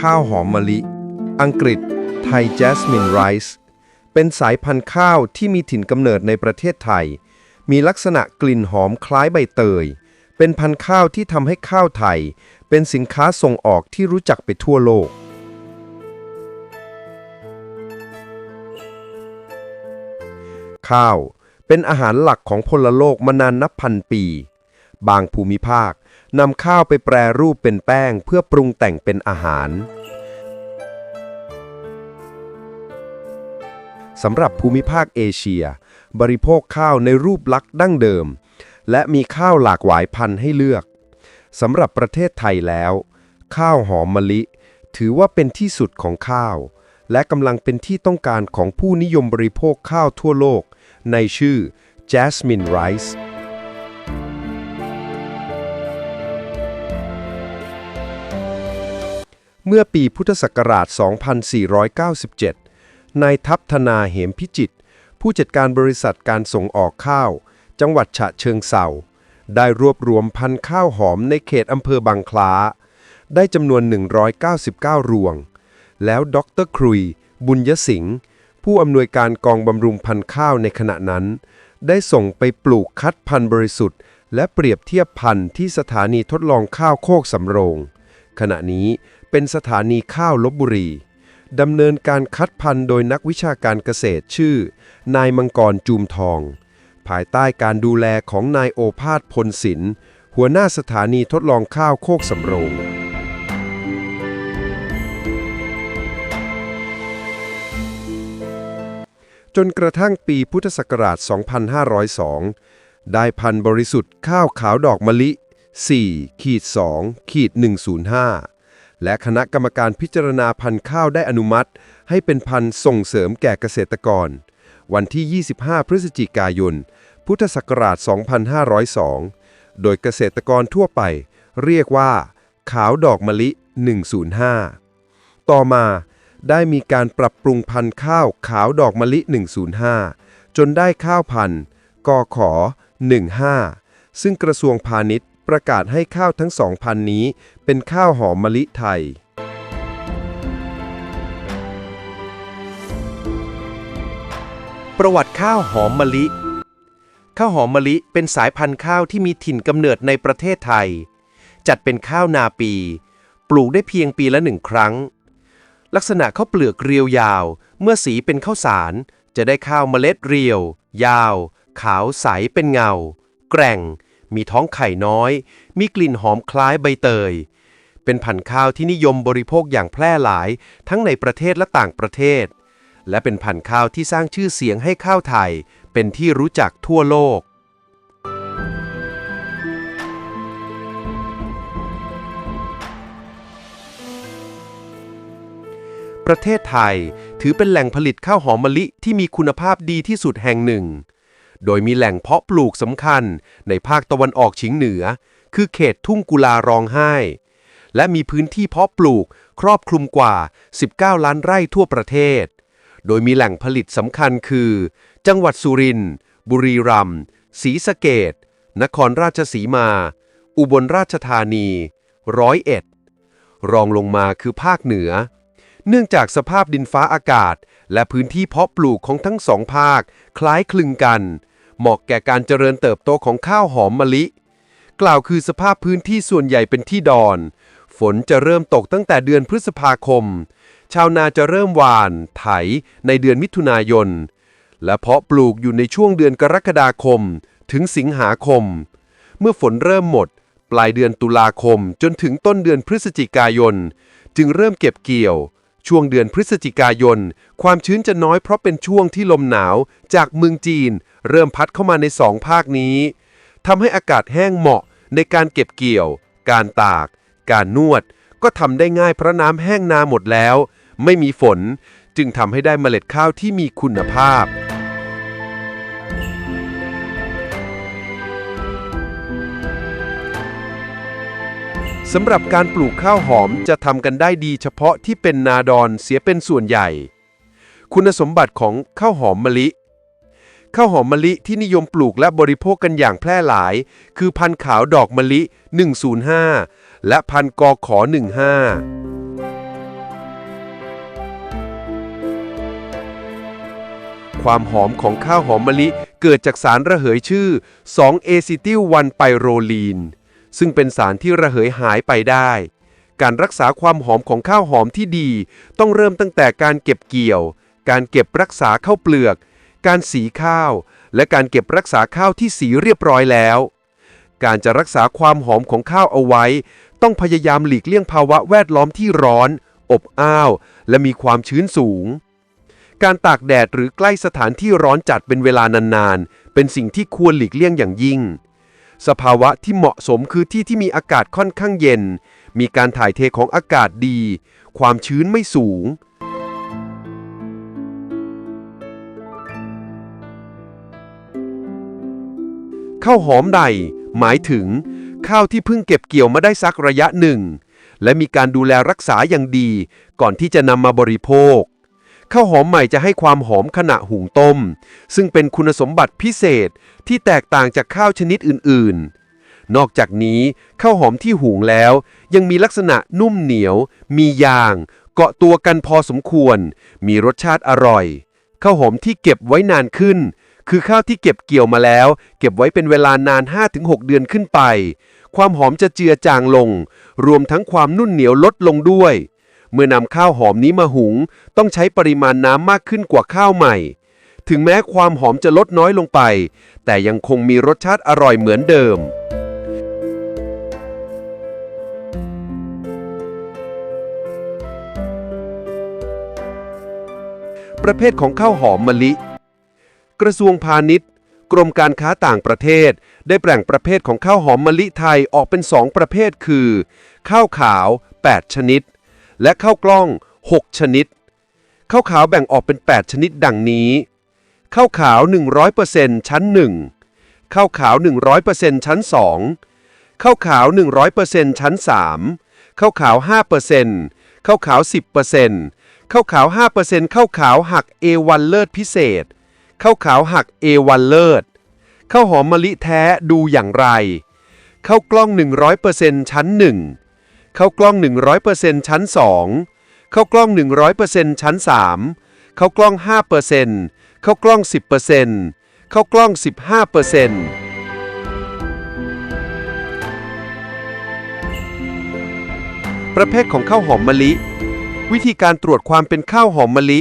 ข้าวหอมมะลิ อังกฤษ ไทยแจสมินไรซ์เป็นสายพันธุ์ข้าวที่มีถิ่นกำเนิดในประเทศไทย มีลักษณะกลิ่นหอมคล้ายใบเตย เป็นพันธุ์ข้าวที่ทำให้ข้าวไทย เป็นสินค้าส่งออกที่รู้จักไปทั่วโลก ข้าวเป็นอาหารหลักของพลโลกมานานนับพันปี บางภูมิภาคนำข้าวไปแปรรูปเป็นแป้งเพื่อปรุงแต่งเป็นอาหาร สำหรับภูมิภาคเอเชีย บริโภคข้าวในรูปลักษณ์ดั้งเดิม และมีข้าวหลากหลายพันธุ์ให้เลือกสำหรับประเทศไทยแล้ว ข้าวหอมมะลิ ถือว่าเป็นที่สุดของข้าว และกำลังเป็นที่ต้องการของผู้นิยมบริโภคข้าวทั่วโลก ในชื่อ Jasmine Rice เมื่อปีพุทธศักราช 2497 นายทัพธนาเหมพิจิต ผู้จัดการบริษัทการส่งออกข้าว จังหวัดฉะเชิงเซาได้รวบรวมพันธุ์ข้าวหอมในเขตอำเภอบางคล้า ได้จำนวน 199 รวง แล้วดรครุย บุญยสิงห์ผู้อำนวยการกองบำรุงพันธุ์ข้าวในขณะนั้น ได้ส่งไปปลูกคัดพันธุ์บริสุทธิ์ และเปรียบเทียบพันธุ์ที่สถานีทดลองข้าวโคกสำโรง ขณะนี้เป็นสถานีข้าวลบบุรี ดำเนินการคัดพันธุ์โดยนักวิชาการเกษตรชื่อ นายมังกรจูมทอง ภายใต้การดูแลของนายโอภาสพลศิลป์หัวหน้าสถานีทดลองข้าวโคกสำโรง จนกระทั่งปีพุทธศักราช 2502 ได้พันธุ์บริสุทธิ์ข้าวขาวดอกมะลิ 4 ขีด 2 ขีด 105 และคณะกรรมการพิจารณาพันธุ์ข้าวได้อนุมัติ ให้เป็นพันธุ์ส่งเสริมแก่เกษตรกร วันที่ 25 พฤศจิกายน พุทธศักราช 2502 โดยเกษตรกรทั่วไป เรียกว่า ขาวดอกมะลิ 105 ต่อมาได้มีการปรับปรุงพันธุ์ข้าวขาวดอกมะลิ 105 จนได้ข้าวพันธุ์กขอ15 ซึ่งกระทรวงพาณิชย์ ประกาศให้ข้าวทั้งสองพันนี้ เป็นข้าวหอมมะลิไทย ประวัติข้าวหอมมะลิ ข้าวหอมมะลิเป็นสายพันธุ์ข้าวที่มีถิ่นกำเนิดในประเทศไทย จัดเป็นข้าวนาปี ปลูกได้เพียงปีละหนึ่งครั้ง ลักษณะข้าวเปลือกเรียวยาว เมื่อสีเป็นข้าวสาร จะได้ข้าวเมล็ดเรียว ยาว ขาวใสเป็นเงา แกร่ง มีท้องไข่น้อย มีกลิ่นหอมคล้ายใบเตย เป็นพันธุ์ข้าวที่นิยมบริโภคอย่างแพร่หลาย ทั้งในประเทศและต่างประเทศ และเป็นพันธุ์ข้าวที่สร้างชื่อเสียงให้ข้าวไทย เป็นที่รู้จักทั่วโลกประเทศไทยถือเป็นแหล่งผลิตข้าวหอมมะลิที่มีคุณภาพดีที่สุดแห่งหนึ่ง โดยมีแหล่งเพาะปลูกสำคัญในภาคตะวันออกเฉียงเหนือ คือเขตทุ่งกุลารองไห้ และมีพื้นที่เพาะปลูกครอบคลุมกว่า 19 ล้านไร่ทั่วประเทศ โดยมีแหล่งผลิตสำคัญคือ จังหวัดสุรินทร์ บุรีรัมย์ ศรีสะเกดนครราชสีมา อุบลราชธานี ร้อยเอ็ด รองลงมาคือภาคเหนือ เนื่องจากสภาพดินฟ้าอากาศ และพื้นที่เพาะปลูกของทั้งสองภาค คล้ายคลึงกัน เหมาะแก่การเจริญเติบโตของข้าวหอมมะลิ กล่าวคือสภาพพื้นที่ส่วนใหญ่เป็นที่ดอน ฝนจะเริ่มตกตั้งแต่เดือนพฤษภาคม ชาวนาจะเริ่มหว่าน ไถ ในเดือนมิถุนายน และเพาะปลูกอยู่ในช่วงเดือนกรกฎาคม ถึงสิงหาคม เมื่อฝนเริ่มหมด ปลายเดือนตุลาคมจนถึงต้นเดือนพฤศจิกายน จึงเริ่มเก็บเกี่ยว ช่วงเดือนพฤศจิกายน ความชื้นจะน้อยเพราะเป็นช่วงที่ลมหนาวจากเมืองจีน เริ่มพัดเข้ามาในสองภาคนี้ทำให้อากาศแห้งเหมาะในการเก็บเกี่ยว การตาก การนวด ก็ทำได้ง่ายเพราะน้ำแห้งนาหมดแล้ว ไม่มีฝน จึงทำให้ได้เมล็ดข้าวที่มีคุณภาพ สำหรับการปลูกข้าวหอมจะทำกันได้ดีเฉพาะที่เป็นนาดอนเสียเป็นส่วนใหญ่ คุณสมบัติของข้าวหอมมะลิ ข้าวหอมมะลิที่นิยมปลูกและบริโภคกันอย่างแพร่หลาย คือพันธุ์ขาวดอกมะลิ 105 และพันธุ์กอขอ 15ความหอมของข้าวหอมมะลิเกิดจากสารระเหยชื่อ 2-acetyl-1-pyrroline ซึ่งเป็นสารที่ระเหยหายไปได้ การรักษาความหอมของข้าวหอมที่ดี ต้องเริ่มตั้งแต่การเก็บเกี่ยว การเก็บรักษาข้าวเปลือก การสีข้าว และการเก็บรักษาข้าวที่สีเรียบร้อยแล้ว การจะรักษาความหอมของข้าวเอาไว้ ต้องพยายามหลีกเลี่ยงภาวะแวดล้อมที่ร้อน อบอ้าว และมีความชื้นสูงการตากแดดหรือใกล้สถานที่ร้อนจัดเป็นเวลานานๆ เป็นสิ่งที่ควรหลีกเลี่ยงอย่างยิ่ง สภาวะที่เหมาะสมคือที่ที่มีอากาศค่อนข้างเย็น มีการถ่ายเทของอากาศดี ความชื้นไม่สูง ข้าวหอมใด หมายถึง ข้าวที่เพิ่งเก็บเกี่ยวมาได้สักระยะหนึ่ง และมีการดูแลรักษาอย่างดี ก่อนที่จะนำมาบริโภค ข้าวหอมใหม่จะให้ความหอมขณะหุงต้ม ซึ่งเป็นคุณสมบัติพิเศษที่แตกต่างจากข้าวชนิดอื่นๆ นอกจากนี้ข้าวหอมที่หุงแล้ว ยังมีลักษณะนุ่มเหนียว มียาง เกาะตัวกันพอสมควร มีรสชาติอร่อย ข้าวหอมที่เก็บไว้นานขึ้น คือข้าวที่เก็บเกี่ยวมาแล้ว เก็บไว้เป็นเวลานาน 5-6 เดือนขึ้นไป ความหอมจะเจือจางลง รวมทั้งความนุ่นเหนียวลดลงด้วย เมื่อนำข้าวหอมนี้มาหุง ต้องใช้ปริมาณน้ำมากขึ้นกว่าข้าวใหม่ ถึงแม้ความหอมจะลดน้อยลงไป แต่ยังคงมีรสชาติอร่อยเหมือนเดิมประเภทของข้าวหอมมะลิ กระทรวงพาณิชย์ กรมการค้าต่างประเทศ ได้แบ่งประเภทของข้าวหอมมะลิไทยออกเป็น 2 ประเภทคือ ข้าวขาว 8 ชนิด และข้าวกล้อง 6 ชนิด ข้าวขาวแบ่งออกเป็น 8 ชนิดดังนี้ ข้าวขาว 100%ชั้น 1 ข้าวขาว 100%ชั้น 2 ข้าวขาว 100%ชั้น 3 ข้าวขาว 5%ข้าวขาว 10%ข้าวขาว 5%ข้าวขาวหัก A1 เลิศพิเศษ ข้าวขาวหัก A1 เลิศ ข้าวหอมมะลิแท้ดูอย่างไร ข้าวกล้อง 100%ชั้น 1 ข้าวกล้อง 100%ชั้น2ข้าวกล้อง 100%ชั้น3ข้าวกล้อง5%ข้าวกล้อง 10%ข้าวกล้อง 15%ประเภทของข้าวหอมมะลิ วิธีการตรวจความเป็นข้าวหอมมะลิ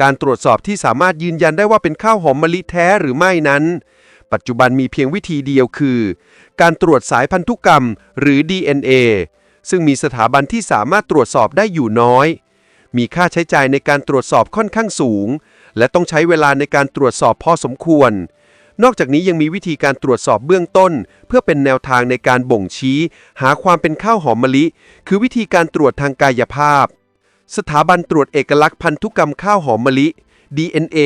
การตรวจสอบที่สามารถยืนยันได้ว่าเป็นข้าวหอมมะลิแท้หรือไม่นั้น ปัจจุบันมีเพียงวิธีเดียวคือ การตรวจสายพันธุกรรมหรือ DNA ซึ่งมีสถาบันที่สามารถตรวจสอบได้อยู่น้อย มีค่าใช้จ่ายในการตรวจสอบค่อนข้างสูง และต้องใช้เวลาในการตรวจสอบพอสมควร นอกจากนี้ยังมีวิธีการตรวจสอบเบื้องต้น เพื่อเป็นแนวทางในการบ่งชี้ หาความเป็นข้าวหอมมะลิ คือวิธีการตรวจทางกายภาพ สถาบันตรวจเอกลักษณ์พันธุกรรมข้าวหอมมะลิ DNA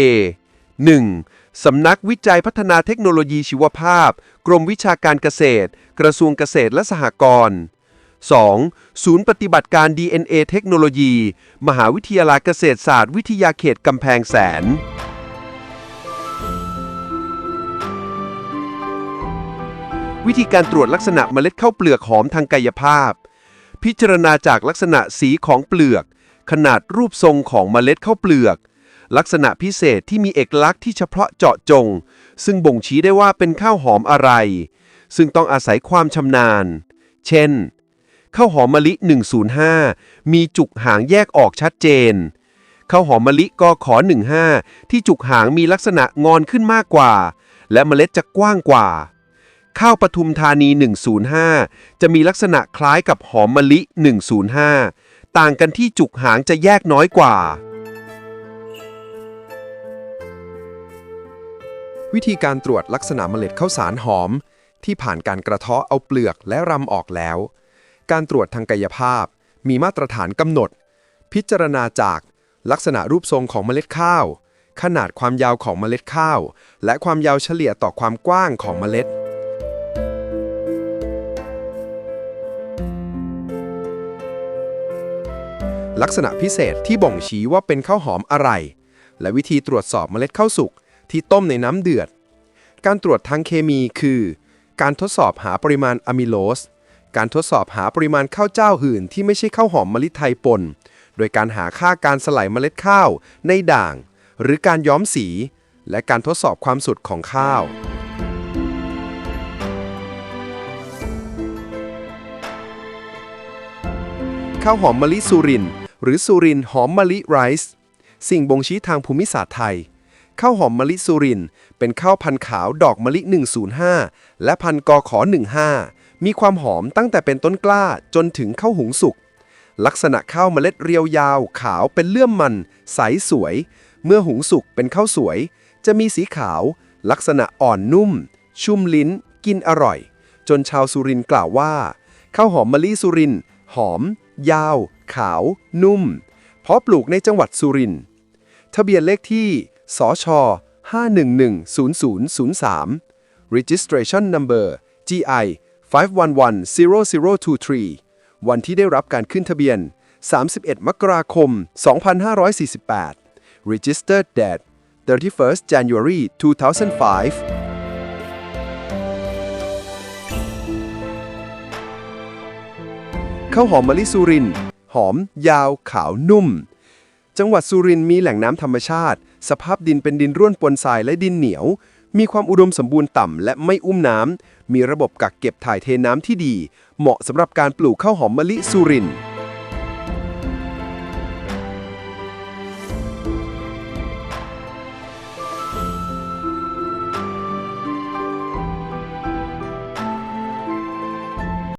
1. สำนักวิจัยพัฒนาเทคโนโลยีชีวภาพ กรมวิชาการเกษตร กระทรวงเกษตรและสหกรณ์ 2. ศูนย์ปฏิบัติการ DNA เทคโนโลยี มหาวิทยาลัยเกษตรศาสตร์วิทยาเขตกำแพงแสน วิธีการตรวจลักษณะเมล็ดข้าวเปลือกหอมทางกายภาพ พิจารณาจากลักษณะสีของเปลือก ขนาดรูปทรงของเมล็ดข้าวเปลือก ลักษณะพิเศษที่มีเอกลักษณ์ที่เฉพาะเจาะจง ซึ่งบ่งชี้ได้ว่าเป็นข้าวหอมอะไร ซึ่งต้องอาศัยความชำนาญ เช่น ข้าวหอมมะลิ 105 มีจุกหางแยกออกชัดเจนข้าวหอมมะลิกอขอ15 ที่จุกหางมีลักษณะงอนขึ้นมากกว่า และเมล็ดจะกว้างกว่า ข้าวปทุมธานี 105 จะมีลักษณะคล้ายกับหอมมะลิ 105 ต่างกันที่จุกหางจะแยกน้อยกว่า วิธีการตรวจลักษณะเมล็ดข้าวสารหอม ที่ผ่านการกระเทาะเอาเปลือกและรำออกแล้ว การตรวจทางกายภาพ มีมาตรฐานกำหนด พิจารณาจาก ลักษณะรูปทรงของเมล็ดข้าว ขนาดความยาวของเมล็ดข้าว และความยาวเฉลี่ยต่อความกว้างของเมล็ด ลักษณะพิเศษที่บ่งชี้ว่าเป็นข้าวหอมอะไร และวิธีตรวจสอบเมล็ดข้าวสุกที่ต้มในน้ำเดือด การตรวจทางเคมีคือ การทดสอบหาปริมาณอะมิโลส การทดสอบหาปริมาณข้าวเจ้าหื่นที่ไม่ใช่ข้าวหอมมะลิไทยปน โดยการหาค่าการสลายเมล็ดข้าว ในด่าง หรือการย้อมสี และการทดสอบความสุดของข้าว ข้าวหอมมะลิสุริน หรือสุรินหอมมะลิไรซ์ สิ่งบ่งชี้ทางภูมิศาสตร์ไทยข้าวหอมมะลิสุริน เป็นข้าวพันธุ์ขาวดอกมะลิ 105 และพันธุ์กอขอ15 มีความหอมตั้งแต่เป็นต้นกล้าจนถึงข้าวหุงสุก ลักษณะข้าวเมล็ดเรียวยาว ขาวเป็นเลื่อมมัน ใสสวย เมื่อหุงสุกเป็นข้าวสวย จะมีสีขาว ลักษณะอ่อนนุ่ม ชุ่มลิ้น กินอร่อย จนชาวสุรินกล่าวว่าข้าวหอมมะลิสุรินหอม ยาว ขาว นุ่ม เพราะปลูกในจังหวัดสุรินทร์ทะเบียนเลขที่สช5110003 registration number GI 5110023 วันที่ได้รับการขึ้นทะเบียน 31 มกราคม 2548 registered date 31 January 2005ข้าวหอมมะลิสุริน หอม ยาว ขาว นุ่ม จังหวัดสุรินมีแหล่งน้ำธรรมชาติ สภาพดินเป็นดินร่วนปนทรายและดินเหนียว มีความอุดมสมบูรณ์ต่ำและไม่อุ้มน้ำ มีระบบกักเก็บถ่ายเทน้ำที่ดี เหมาะสำหรับการปลูกข้าวหอมมะลิสุรินทร์